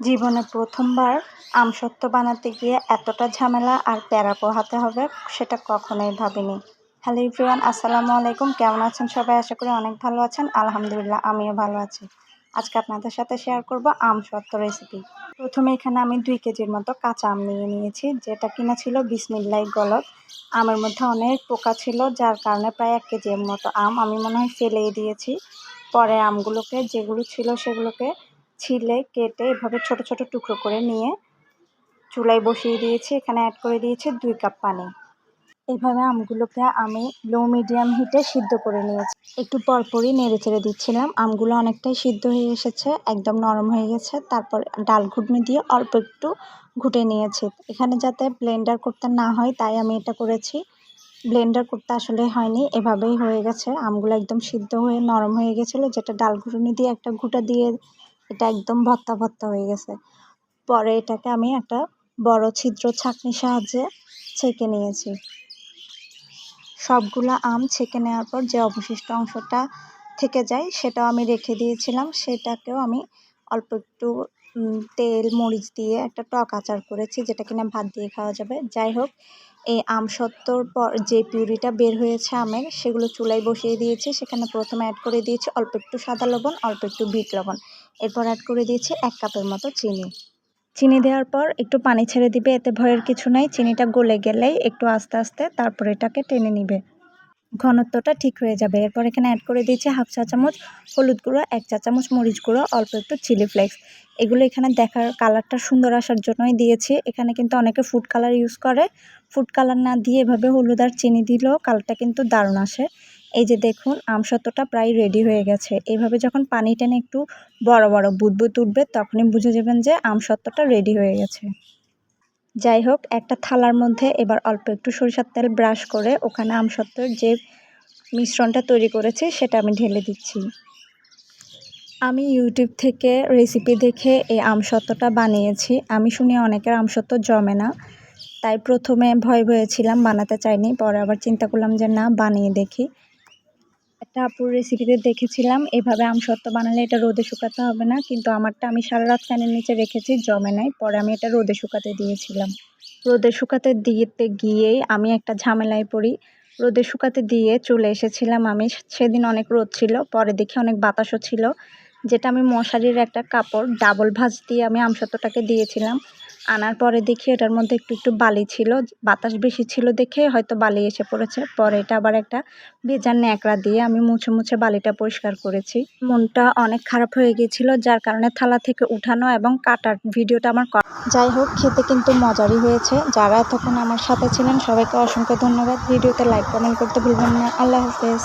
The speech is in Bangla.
জীবনে প্রথমবার আমসত্ত্ব বানাতে গিয়ে এতটা ঝামেলা আর প্যারা পোহাতে হবে, সেটা কখনোই ভাবিনি। হ্যালো ইভরিওয়ান আসসালামু আলাইকুম। কেমন আছেন সবাই? আশা করি অনেক ভালো আছেন। আলহামদুলিল্লাহ, আমিও ভালো আছি। আজকে আপনাদের সাথে শেয়ার করব আমসত্ত্ব রেসিপি প্রথমে এখানে আমি দুই কেজির মতো কাঁচা আম নিয়ে নিয়েছি, যেটা কিনা ছিল বিসমিল্লাই গলত। আমের মধ্যে অনেক পোকা ছিল, যার কারণে প্রায় এক কেজির মতো আম আমি মনে হয় ফেলেই দিয়েছি। পরে আমগুলোকে, যেগুলো ছিল সেগুলোকে ছিলে, কেটে এভাবে ছোট ছোট টুকরো করে নিয়ে চুলায় বসিয়ে দিয়েছি। এখানে অ্যাড করে দিয়েছি দুই কাপ পানি। এভাবে আমগুলোকে আমি লো মিডিয়াম হিটে সিদ্ধ করে নিয়েছি। একটু পরপরই নেড়ে চেড়ে দিচ্ছিলাম। আমগুলো অনেকটাই সিদ্ধ হয়ে এসেছে, একদম নরম হয়ে গেছে। তারপর ডাল ঘুটনি দিয়ে অল্প একটু ঘুটে নিয়েছি। এখানে যাতে ব্লেন্ডার করতে না হয়, তাই আমি এটা করেছি। ব্লেন্ডার করতে আসলে হয়নি, এভাবেই হয়ে গেছে। আমগুলো একদম সিদ্ধ হয়ে নরম হয়ে গেছিল, যেটা ডাল ঘুটনি দিয়ে একটা ঘুটা দিয়ে এটা একদম ভত্তা ভত্তা হয়ে গেছে। পরে এটাকে আমি একটা বড় ছিদ্র ছাঁকনির সাহায্যে ছেঁকে নিয়েছি। সবগুলো আম ছেঁকে নেওয়ার পর যে অবশিষ্ট অংশটা থেকে যায় সেটাও আমি রেখে দিয়েছিলাম। সেটাকেও আমি অল্প একটু তেল, মরিচ দিয়ে একটা টক আচার করেছি যেটা কিনা ভাত দিয়ে খাওয়া যাবে। যাই হোক, এই আম সত্তর পর যে পিউরিটা বের হয়েছে আমের, সেগুলো চুলায় বসিয়ে দিয়েছি। সেখানে প্রথমে অ্যাড করে দিয়েছি অল্প একটু সাদা লবণ, অল্প একটু বিট লবণ। এরপর অ্যাড করে দিয়েছি এক কাপের মতো চিনি। চিনি দেওয়ার পর একটু পানি ছেড়ে দিবে, এতে ভয়ের কিছু নাই। চিনিটা গলে গেলেই একটু আস্তে আস্তে তারপর এটাকে টেনে নিবে। ঘনত্বটা ঠিক হয়ে যাবে। এরপর এখানে অ্যাড করে দিয়েছি হাফ চা চামচ হলুদ গুঁড়ো, এক চা চামচ মরিচ গুঁড়ো, অল্প একটু চিলি ফ্লেক্স এগুলো এখানে দেখার কালারটা সুন্দর আসার জন্যই দিয়েছি। এখানে কিন্তু অনেকে ফুড কালার ইউজ করে। ফুড কালার না দিয়ে এভাবে হলুদ আর চিনি দিলেও কালারটা কিন্তু দারুণ আসে। এই যে দেখুন, আমসত্ত্বটা প্রায় রেডি হয়ে গেছে। এইভাবে যখন পানি টেনে একটু বড় বড় বুদবুদ উঠবে, তখনই বুঝে যাবেন যে আমসত্ত্বটা রেডি হয়ে গেছে। যাই হোক, একটা থালার মধ্যে এবার অল্প একটু সরিষার তেল ব্রাশ করে ওখানে আমসত্ত্বর যে মিশ্রণটা তৈরি করেছি, সেটা আমি ঢেলে দিচ্ছি। আমি ইউটিউব থেকে রেসিপি দেখে এই আমসত্ত্বটা বানিয়েছি। আমি শুনি অনেকের আমসত্ত্ব জমে না, তাই প্রথমে ভয় ভয়ে ছিলাম বানাতে চাইনি। পরে আবার চিন্তা করলাম যে না, বানিয়ে দেখি। একটা আপুর রেসিপিতে দেখেছিলাম। এভাবে আম আমসত্ত্ব বানালে এটা রোদে শুকাতে হবে না। কিন্তু আমারটা আমি সারা রাত ফ্যানের নিচে রেখেছি, জমে নাই। পরে আমি এটা রোদে শুকাতে দিয়েছিলাম। রোদে শুকাতে দিতে গিয়েই আমি একটা ঝামেলায় পড়ি। রোদে শুকাতে দিয়ে চলে এসেছিলাম আমি। সেদিন অনেক রোদ ছিল, পরে দেখি অনেক বাতাসও ছিল। যেটা আমি মশারির একটা কাপড় ডাবল ভাঁজ দিয়ে আমি আমসত্ত্বটাকে দিয়েছিলাম। আনার পরে দেখি এটার মধ্যে একটু একটু বালি ছিল, বাতাস বেশি ছিল দেখে হয়তো বালি এসে পড়েছে। পরে এটা আবার একটা ভেজার ন্যাকড়া দিয়ে আমি মুছে মুছে বালিটা পরিষ্কার করেছি। মনটা অনেক খারাপ হয়ে গিয়েছিল, যার কারণে থালা থেকে উঠানো এবং কাটার ভিডিওটা আমার যাই হোক, খেতে কিন্তু মজারই হয়েছে। যারা এতক্ষণ আমার সাথে ছিলেন, সবাইকে অসংখ্য ধন্যবাদ। ভিডিওতে লাইক কমেন্ট করতে ভুলবেন না। আল্লাহ হাফেজ।